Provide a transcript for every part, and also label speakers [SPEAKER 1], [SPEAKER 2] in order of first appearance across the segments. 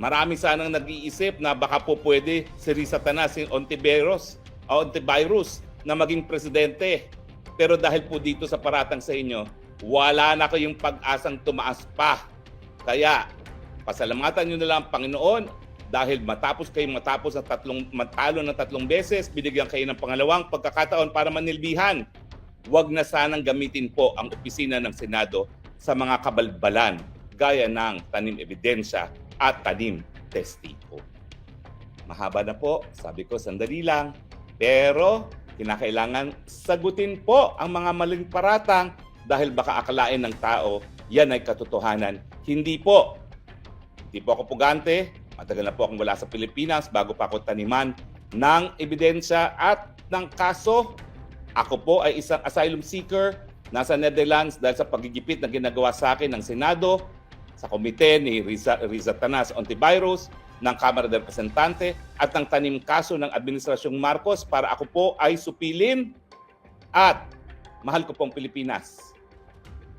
[SPEAKER 1] Marami sanang nag-iisip na baka po pwede si Risa Tanas, si Ontiveros, o Ontivirus na maging presidente. Pero dahil po dito sa paratang sa inyo, wala na kayong pag-asang tumaas pa. Kaya, pasalamatan nyo na lang ang Panginoon dahil matapos kayong matapos ng tatlong matalo ng tatlong beses, binigyan kayo ng pangalawang pagkakataon para manilbihan. Huwag na sanang gamitin po ang opisina ng Senado sa mga kabalbalan gaya ng tanim ebidensya at tanim testigo. Mahaba na po, sabi ko sandali lang, pero kinakailangan sagutin po ang mga maling paratang dahil baka akalain ng tao yan ay katotohanan. Hindi po. Hindi po ako pugante. Matagal na po akong wala sa Pilipinas bago pa ako taniman ng ebidensya at ng kaso. Ako po ay isang asylum seeker nasa Netherlands dahil sa pagigipit na ginagawa sa akin ng Senado sa komite ni Riza, Riza Tanas Ontivirus ng Kamara de Representante at ng tanim kaso ng Administrasyong Marcos para ako po ay supilin at mahal ko pong Pilipinas.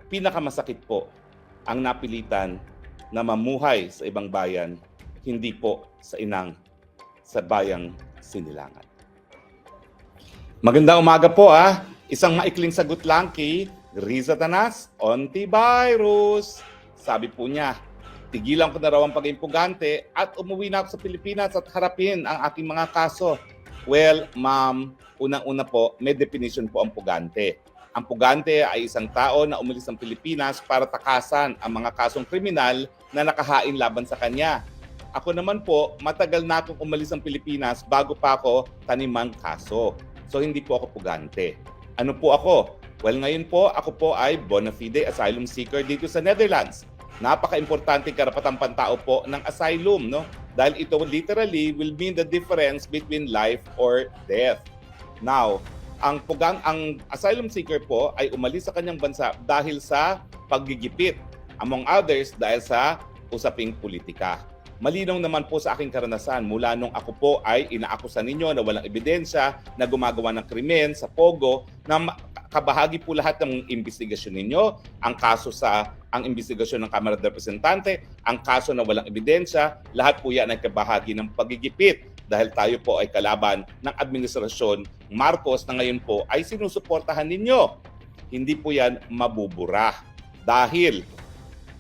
[SPEAKER 1] Pinakamasakit po ang napilitan na mamuhay sa ibang bayan, hindi po sa inang sa bayang sinilangan. Magandang umaga po ah. Isang maikling sagot lang kay Riza Tanas, Ontivirus. Sabi po niya, tigilan ko na raw ang pagiging pugante at umuwi na ako sa Pilipinas at harapin ang aking mga kaso. Well, ma'am, unang-una po, may definition po ang pugante. Ang pugante ay isang tao na umalis ng Pilipinas para takasan ang mga kasong kriminal na nakahain laban sa kanya. Ako naman po, matagal na akong umalis ng Pilipinas bago pa ako tanimang kaso. So hindi po ako pugante. Ano po ako? Well, ngayon po, ako po ay bona fide asylum seeker dito sa Netherlands. Napaka-importante karapatang pantao po ng asylum, no? Dahil ito literally will mean the difference between life or death. Now, ang pugang ang asylum seeker po ay umalis sa kanyang bansa dahil sa paggigipit. Among others, dahil sa usaping politika. Malinaw naman po sa aking karanasan mula nung ako po ay inaakusan ninyo na walang ebidensya na gumagawa ng krimen sa Pogo na kabahagi po lahat ng investigasyon ninyo, ang kaso sa ang investigasyon ng Kamara de Representante, ang kaso na walang ebidensya, lahat po yan ay kabahagi ng pagigipit dahil tayo po ay kalaban ng administrasyon Marcos na ngayon po ay sinusuportahan ninyo. Hindi po yan mabubura dahil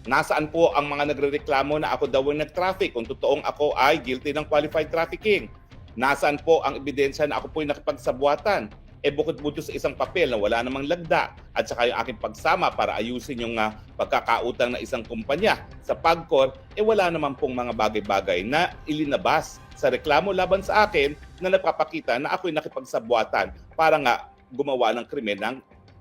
[SPEAKER 1] nasaan po ang mga nagrereklamo na ako daw ang nag-traffic kung totoong ako ay guilty ng qualified trafficking? Nasaan po ang ebidensya na ako po ay nakipagsabuatan? E bukod buto sa isang papel na wala namang lagda at saka yung aking pagsama para ayusin yung uh, pagkakautang na isang kumpanya sa PAGCOR, eh wala naman pong mga bagay-bagay na ilinabas sa reklamo laban sa akin na nagpapakita na ako'y nakipagsabuatan para nga gumawa ng krimen ng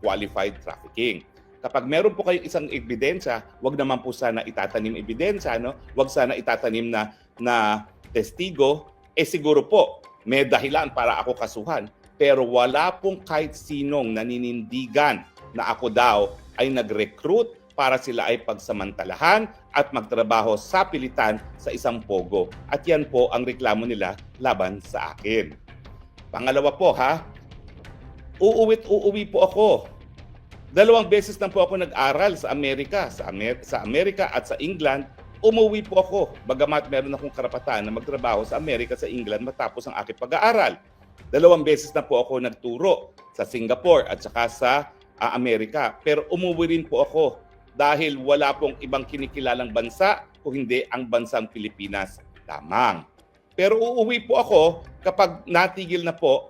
[SPEAKER 1] qualified trafficking kapag meron po kayong isang ebidensya, wag naman po sana itatanim ebidensya, no? Wag sana itatanim na na testigo, eh siguro po may dahilan para ako kasuhan. Pero wala pong kahit sinong naninindigan na ako daw ay nag-recruit para sila ay pagsamantalahan at magtrabaho sa pilitan sa isang pogo. At yan po ang reklamo nila laban sa akin. Pangalawa po ha, uuwit uuwi po ako Dalawang beses na po ako nag-aral sa Amerika, sa, Amer- sa Amerika at sa England. Umuwi po ako, bagamat meron akong karapatan na magtrabaho sa Amerika sa England matapos ang aking pag-aaral. Dalawang beses na po ako nagturo sa Singapore at saka sa ah, Amerika. Pero umuwi rin po ako dahil wala pong ibang kinikilalang bansa kung hindi ang bansang Pilipinas lamang. Pero uuwi po ako kapag natigil na po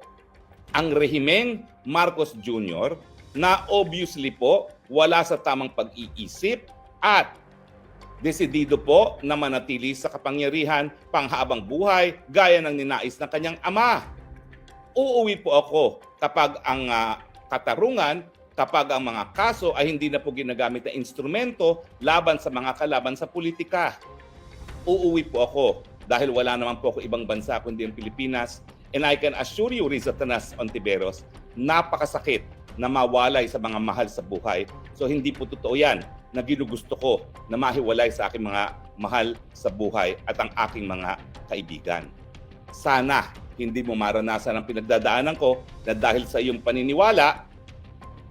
[SPEAKER 1] ang rehimeng Marcos Jr na obviously po wala sa tamang pag-iisip at desidido po na manatili sa kapangyarihan panghabang buhay gaya ng ninais ng kanyang ama. Uuwi po ako kapag ang uh, katarungan, kapag ang mga kaso ay hindi na po ginagamit na instrumento laban sa mga kalaban sa politika. Uuwi po ako dahil wala naman po ako ibang bansa kundi ang Pilipinas and I can assure you, Riza Tanas Ontiveros, napakasakit na mawalay sa mga mahal sa buhay. So hindi po totoo yan na ginugusto ko na mahiwalay sa aking mga mahal sa buhay at ang aking mga kaibigan. Sana hindi mo maranasan ang pinagdadaanan ko na dahil sa iyong paniniwala,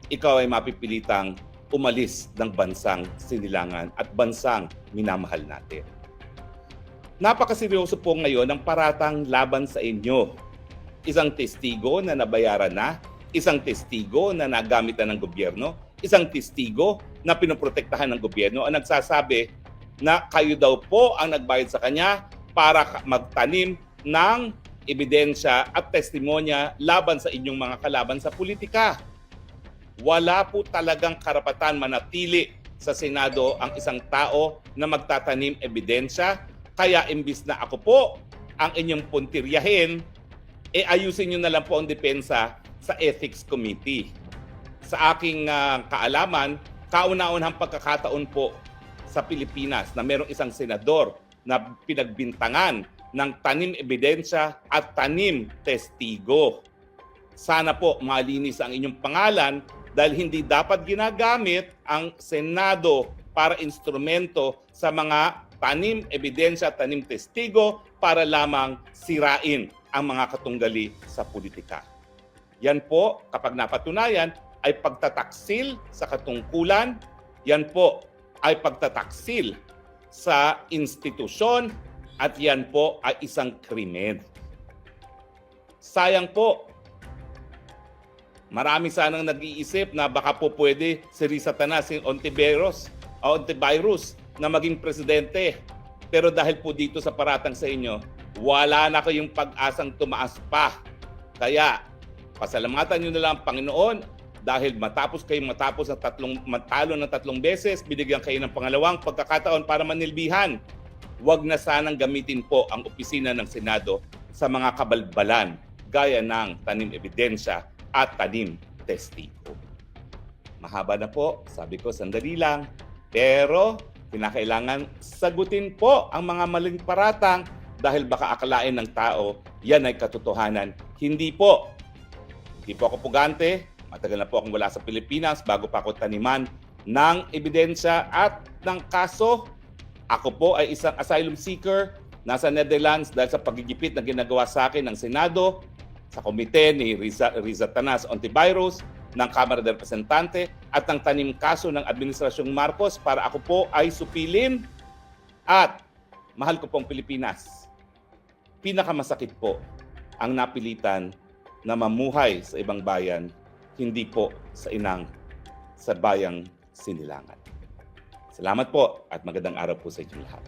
[SPEAKER 1] ikaw ay mapipilitang umalis ng bansang sinilangan at bansang minamahal natin. Napakaseryoso po ngayon ng paratang laban sa inyo. Isang testigo na nabayaran na, isang testigo na nagamit na ng gobyerno, isang testigo na pinoprotektahan ng gobyerno ang nagsasabi na kayo daw po ang nagbayad sa kanya para magtanim ng ebidensya at testimonya laban sa inyong mga kalaban sa politika. Wala po talagang karapatan manatili sa Senado ang isang tao na magtatanim ebidensya. Kaya imbis na ako po ang inyong puntiryahin, e ayusin nyo na lang po ang depensa sa Ethics Committee. Sa aking ah, kaalaman, kauna-unahang pagkakataon po sa Pilipinas na merong isang senador na pinagbintangan ng tanim ebidensya at tanim testigo. Sana po malinis ang inyong pangalan dahil hindi dapat ginagamit ang Senado para instrumento sa mga tanim ebidensya at tanim testigo para lamang sirain ang mga katunggali sa politika. Yan po, kapag napatunayan, ay pagtataksil sa katungkulan, yan po ay pagtataksil sa institusyon at yan po ay isang krimen. Sayang po, marami sanang nag-iisip na baka po pwede si Risa Tanas, si Ontiveros, o Ontivirus na maging presidente. Pero dahil po dito sa paratang sa inyo, wala na kayong pag-asang tumaas pa. Kaya, pasalamatan nyo na lang ang Panginoon dahil matapos kayong matapos ng tatlong matalo ng tatlong beses, binigyan kayo ng pangalawang pagkakataon para manilbihan. Huwag na sanang gamitin po ang opisina ng Senado sa mga kabalbalan gaya ng tanim ebidensya at tanim testigo. Mahaba na po, sabi ko sandali lang, pero kinakailangan sagutin po ang mga maling paratang dahil baka akalain ng tao yan ay katotohanan. Hindi po. Hindi po ako pugante. Matagal na po akong wala sa Pilipinas bago pa ako taniman ng ebidensya at ng kaso. Ako po ay isang asylum seeker nasa Netherlands dahil sa pagigipit na ginagawa sa akin ng Senado, sa komite ni Riza, Riza Tanas Ontivirus, ng Kamara de Representante at ng tanim kaso ng Administrasyong Marcos para ako po ay supilin at mahal ko pong Pilipinas. Pinakamasakit po ang napilitan na mamuhay sa ibang bayan, hindi po sa inang sa bayang sinilangan. Salamat po at magandang araw po sa inyong lahat.